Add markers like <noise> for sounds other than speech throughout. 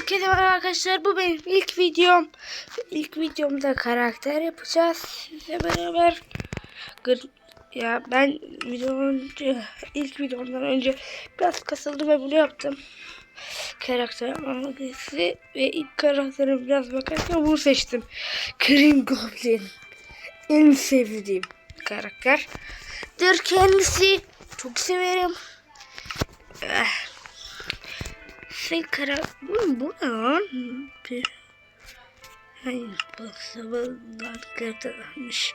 Herkese merhaba arkadaşlar. Bu benim ilk videom. İlk videomda karakter yapacağız. Sizle beraber. Ya ben videonun önce, ilk videomdan önce biraz kasıldım ve bunu yaptım. Karakter analizi ve ilk karakterime biraz bakarken bunu seçtim. Green Goblin. En sevdiğim karakter. Dır kendisi. Çok severim. Eh. Şey kara... Bu, bu ne lan? Bir... Hayır, basabalar karaktermiş.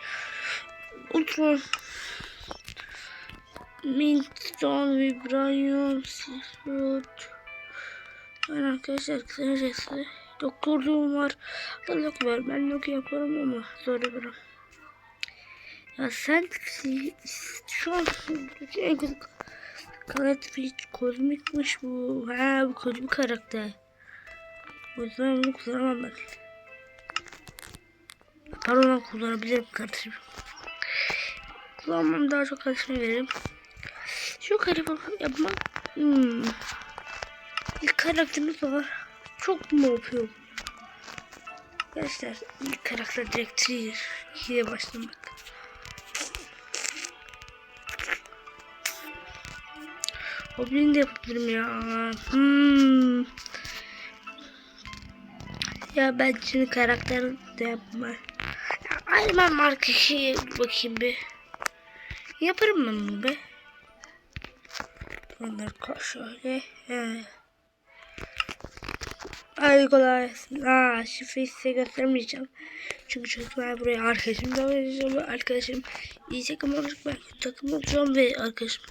Ultron. Minton, Vibranium, Sisrot. Ben arkadaşlar kısacası doktorluğum var. Hastalık var. Ben yok yaparım ama zor yaparım. Ya sen şu an en kötü Karakter kozmikmiş bu. Ha bu kozmik karakter. O yüzden bunu kullanamam ben. Pardon ben kullanabilirim kardeşim. Kullanmam daha çok kardeşime veririm. Şu karakter yapma. Hmm. İlk karakterimiz var. Çok mu yapıyorum? Arkadaşlar ilk karakter direkt Trier 2'ye başlamak. Goblin de yapabilirim ya. Hmm. Ya ben şimdi karakter de yapma. Ya, Ay ben marka şey bakayım bir. Yaparım ben bunu be. Onları koy şöyle. He. Hadi kolay. Aa, şifreyi size göstermeyeceğim. Çünkü çocuklar buraya arkadaşım da vereceğim. Arkadaşım iyi takım olacak. Ben takım olacağım ve arkadaşım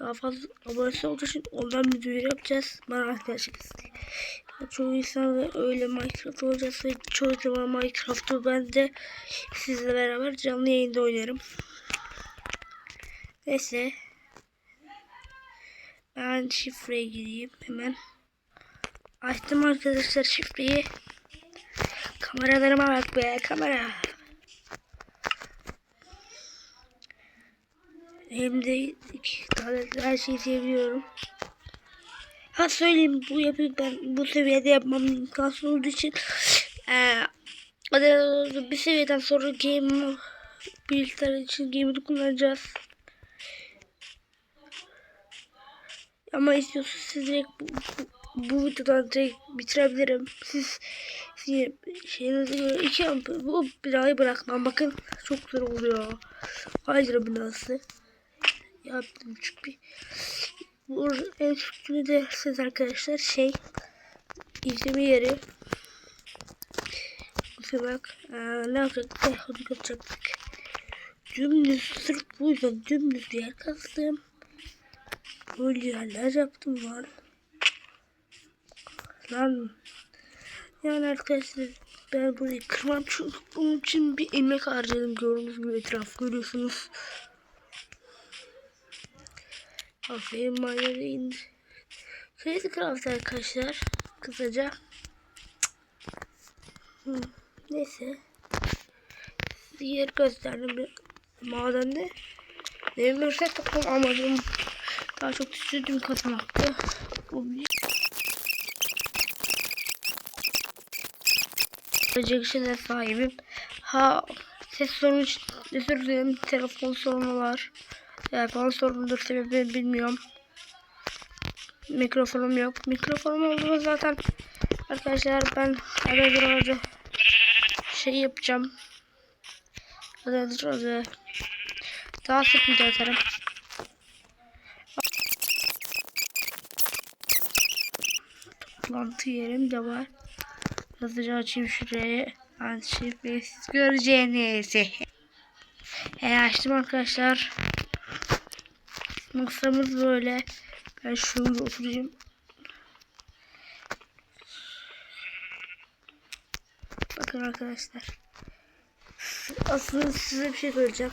daha fazla abonesi olduğu için ondan bir duyuru yapacağız. Arkadaşlık isteyin. Çoğu insan da öyle Minecraft olacağız çoğu zaman Minecraft'ı ben de sizle beraber canlı yayında oynarım. Neyse. Ben şifreye gireyim hemen. Açtım arkadaşlar şifreyi. Kameralarıma bak be kamera. Hem de her şeyi seviyorum. Ha söyleyeyim bu yapıyı ben bu seviyede yapmam imkansız olduğu için eee bir seviyeden sonra game bilgisayar için game'i kullanacağız. Ama istiyorsanız siz direkt bu, bu, bu videodan direkt bitirebilirim. Siz, siz şeyinize göre iki bu binayı bırakmam. Bakın çok zor oluyor. Hydra binası yaptım çünkü bu en üstünü de siz arkadaşlar şey izleme yeri Mesela bak ee, ne yapacaktık? Onu yapacaktık. Dümdüz sırf bu yüzden dümdüz bir yer kastım. Böyle yerler yaptım var. Lan yani arkadaşlar ben burayı kırmam çünkü bunun için bir emek harcadım gördüğünüz gibi etraf görüyorsunuz. Aferin manyağı indi. Crazy Craft arkadaşlar. Kısaca. Hmm, neyse. Yer gösterdim madende. Demirse toplam amacım daha çok düşürdüğüm kazanmaktı. Bu bir Projection'e sahibim. Ha ses sorunu özür dilerim. Telefon sorunu var. Telefon sorunudur sebebi bilmiyorum. Mikrofonum yok. Mikrofonum olduğunu zaten arkadaşlar ben arada orada şey yapacağım. Arada orada daha sık video atarım. Toplantı yerim de var. Hızlıca açayım şurayı. Ben şifreyi siz göreceğiniz. E açtım arkadaşlar. Masamız böyle. Ben şurada oturayım. Bakın arkadaşlar. Aslında size bir şey söyleyeceğim.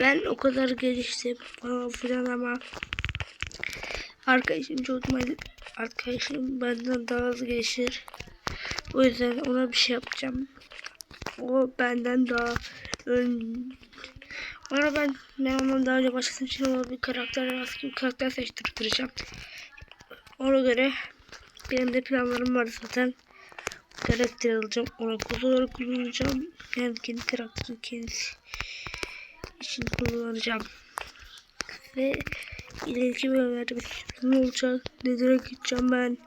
Ben o kadar geliştim falan filan ama arkadaşım çok arkadaşım benden daha az gelişir. O yüzden ona bir şey yapacağım. O benden daha ön ona ben ben ondan daha önce başkasının için ona bir karakter bir karakter seçtireceğim. Ona göre Benim de planlarım var zaten. Karakter alacağım. Onu olarak kullanacağım. Yani kendi karakterim kendisi için kullanacağım. Ve ileriki bölümlerde sürprizim olacak. Nedir'e gideceğim ben.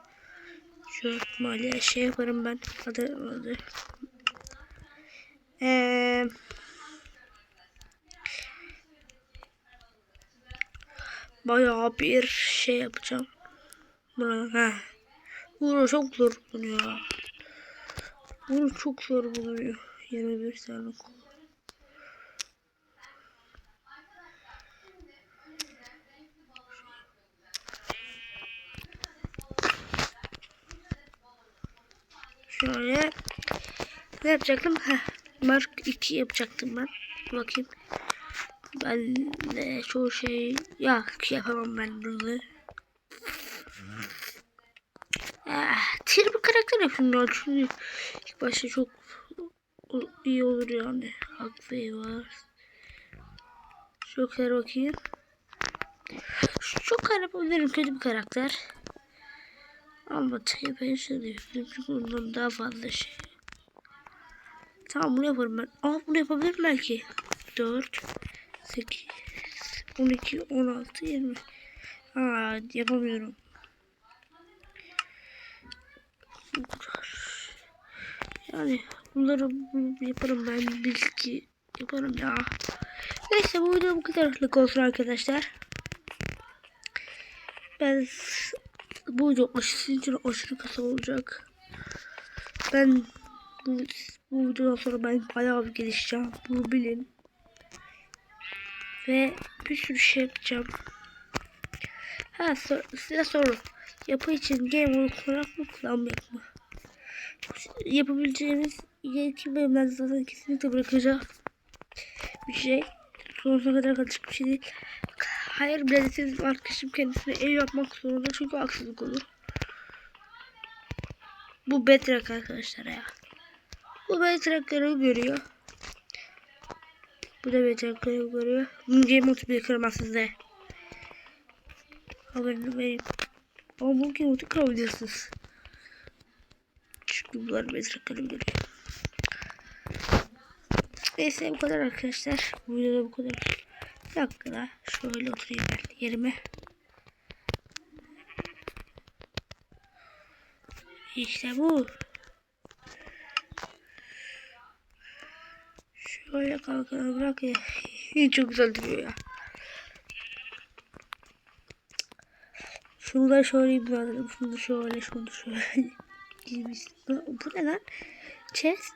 Şu maliye şey yaparım ben. Adı adı. Eee bayağı bir şey yapacağım. Buna, heh. Bunu çok zor bulunuyor. ya. Bunu çok zor bulunuyor. 21 tane kol. Şöyle ne yapacaktım? Heh, Mark 2 yapacaktım ben. Bakayım. Ben de çoğu şey ya yapamam ben bunu. Ah, Tir bir karakter yapayım ya. Çünkü ilk başta çok iyi olur yani. Haklı var. Çok her bakayım. Çok yapabilirim kötü bir karakter. Ama ben şöyle çünkü ondan daha fazla şey. Tamam bunu yaparım ben. Aa bunu yapabilirim belki. 4 8 12 16 20 Aa yapamıyorum. Yani bunları yaparım ben belki yaparım ya. Neyse bu video bu kadarlık olsun arkadaşlar. Ben bu video sizin için aşırı kısa olacak. Ben bu, bu videodan sonra ben bayağı bir gelişeceğim. Bunu bilin. Ve bir sürü şey yapacağım. Ha sor, size soru. Yapı için game mode kullanak mı kullanmak mı? Yapabileceğimiz ileriki bölümlerde zaten kesinlikle bırakacağım. Bir şey. Sonsuza kadar kalacak bir şey değil. Hayır bile siz arkadaşım kendisine ev yapmak zorunda çünkü haksızlık olur. Bu Bedrock arkadaşlar ya. Bu Bedrock'ları görüyor. Bu da Bedrock'ları görüyor. Mode'u bile kıramaz sizde. Haberini vereyim. Ama Game Mode'u kırabiliyorsunuz. Çünkü bunlar Bedrock'ları görüyor. Neyse bu kadar arkadaşlar. Bu videoda bu kadar. Bir dakika da şöyle oturayım ben yerime. İşte bu. Şöyle kalkana bırak ya. <laughs> Çok güzel duruyor ya. Şunu da şöyle imzaladım. Şunu da şöyle, şunu da şöyle. <laughs> Bu ne lan? Chest.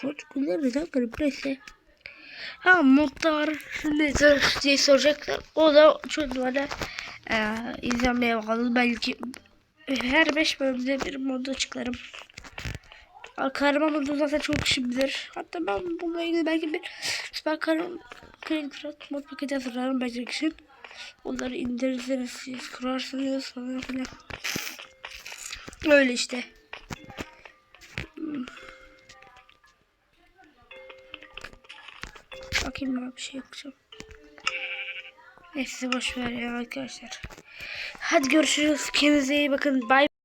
Portugüller neden garip neyse. Ha modlar şimdi diye soracaklar. O da çocuklara e, izlenmeye bağlı. Belki her 5 bölümde bir mod açıklarım. Kahraman modu zaten çok kişi bilir. Hatta ben bununla ilgili belki bir süper kahraman Minecraft mod paketi hazırlarım belki için. Onları indirirseniz siz kurarsınız falan filan. Öyle işte. Bakayım ben bir şey yapacağım. Neyse boş ver ya arkadaşlar. Hadi görüşürüz. Kendinize iyi bakın. Bye.